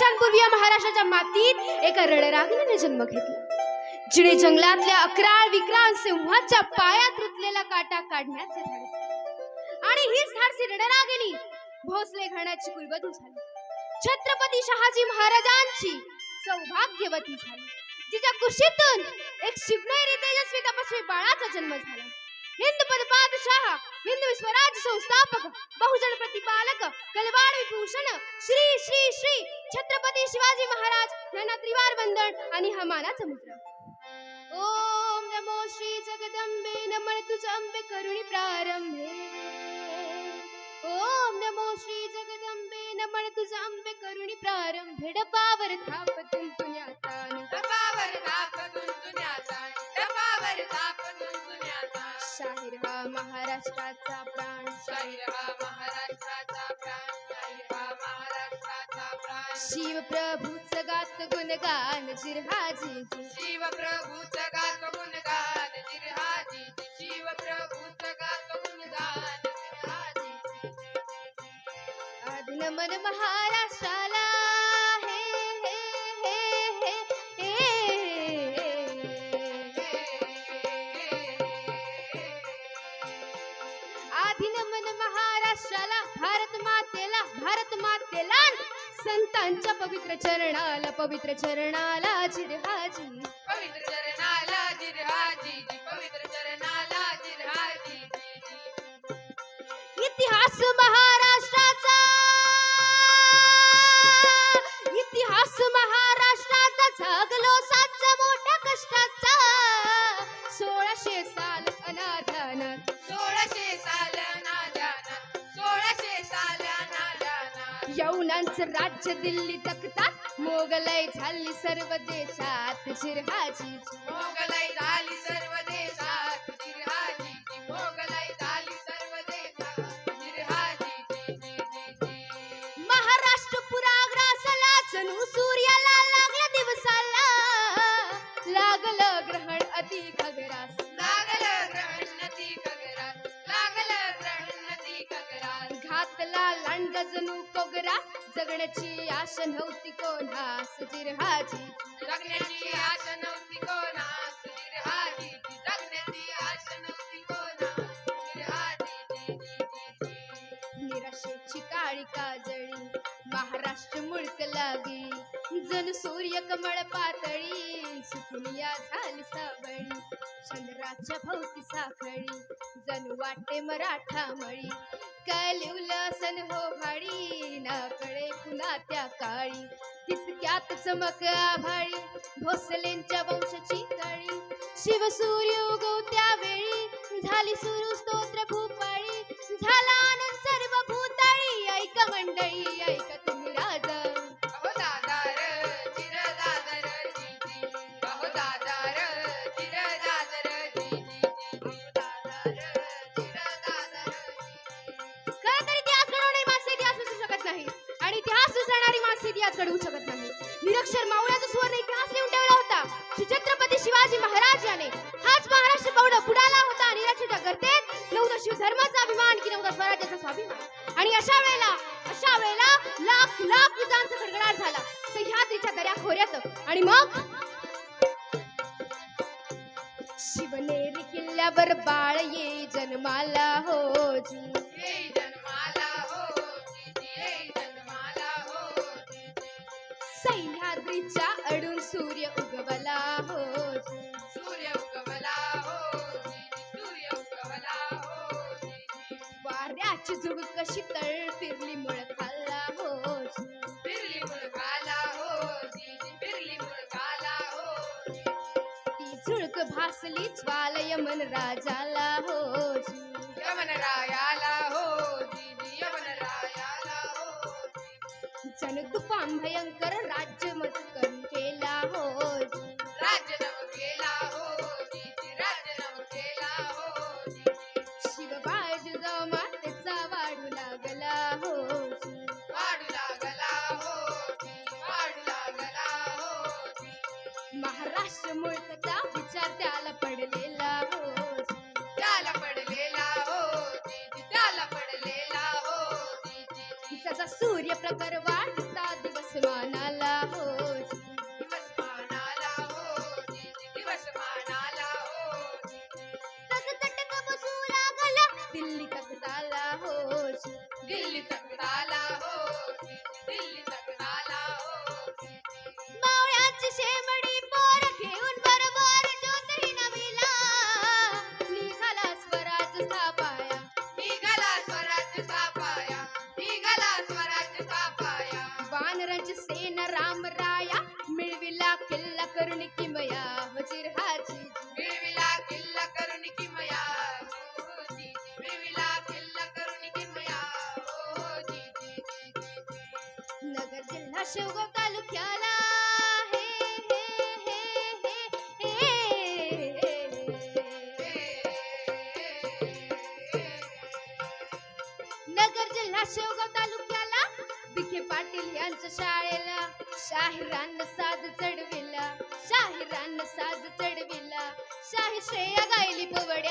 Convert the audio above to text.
वर्षांपूर्वी या महाराष्ट्राच्या मातीत एका रणरागिणीने जन्म घेतला. जिने जंगलातल्या अकराळ विक्रांत सिंहाच्या पायात रुतलेला काटा काढण्याचे धाडस आणि हीच धाडसी रणरागिणी भोसले घराण्याची कुलवधू झाली. छत्रपती शहाजी महाराजांची सौभाग्यवती झाली. जिच्या कुशीतून एक शिवनेरी तेजस्वी तपस्वी बाळाचा जन्म झाला. हिंद पदपादशाह हिंदू स्वराज्य संस्थापक बहुजन प्रतिपालक कलवाड विभूषण श्री श्री श्री छत्रपती शिवाजी महाराज यांना त्रिवार वंदन आणि हा मानाचा मुद्रा ओम नमो श्री जगदंबे नमन तुझ अंबे करुणी प्रारंभे ओम नमो श्री जगदंबे नमन तुझ अंबे करुणी प्रारंभे डबावर थाप महाराष्ट्राचा प्राण. शाहीर हा महाराष्ट्राचा प्राण. शाहीर हा महाराष्ट्राचा प्राण. शिव प्रभूच गात गुणगान जिरहाजी. शिव प्रभूच गात गुणगान जिरहाजी. शिव प्रभूच गात गुणगान जिरहाजी. मन महाराष्ट्राला संतांच्या पवित्र चरणाला पवित्र चरणाला जिरहाजी. पवित्र चरणाला जिरहाजी पवित्र चरणाला जिरहाजी. इतिहास महाराष्ट्राचा. इतिहास महाराष्ट्राचा झागलो साच मोठ्या कष्टाचा. सोळाशे साल नादानात राज्य दिल्ली तख्तात मोगलाई झाली सर्व देशात. शिरहाची मोगलाई घातला लांड जणू कोगरास जगण्याची आशा नव्हती कोणास जिरहाजी जगण्याची आशा नव्हती कोणास जगण्याची आशा नव्हती कोणास जिरहाजीची निराशेची काळी काजळी महाराष्ट्र मुळक लागी. जण सूर्य कमळ पातळी सुकुनिया झाली सावळी. चंद्राच्या भोवती साखळी जणू वाटे मराठा मळी. काय लिवलं सन हो भाडी ना कळे पुन्हा त्या काळी. तितक्यात चमक आभाळी भोसलेंच्या वंशाची काळी शिवसूर्य उगवत्या वेळी झाली सुरू स्तोत्र भूपाळी. झाला आणि इतिहास विसरणारी माणसे इतिहास घडवू शकत नाही. निरक्षर मावळ्याचा सुवर्ण इतिहास लिहून ठेवला होता. श्री छत्रपती शिवाजी महाराज याने हाच महाराष्ट्र पावडा बुडाला होता निराक्षच्या गर्तेत नव्हता शिवधर्माचा अभिमान की नव्हता स्वराज्याचा स्वाभिमान. आणि अशा वेळेला अशा वेळेला लाख लाख युद्धांचा खडगडाट झाला. सह्याद्रीच्या दऱ्या खोऱ्यात आणि मग शिवनेरी किल्ल्यावर बाळ ये जन्माला हो जी. झुळक भासली ज्वालय मन राजाला हो यमन रायाला हो जीजी यमन रायाला हो जन तुफान भयंकर राज्य मत केला हो सेना राम राया मिळविला किल्ला करून किमया वजीर हाजी मिळविला किल्ला करून किमया हो मिळविला किल्ला करून किमया हो नगर जिल्हा शेवगाव तालुक्याला हे. हे हे हे हे. नगर जिल्हा शेवगाव तालुक्याला विखे पाटील यांच्या शाळेला शाहिरान साज चढविला शाहिरान साज चढविला शाही श्रेया गायली पवडे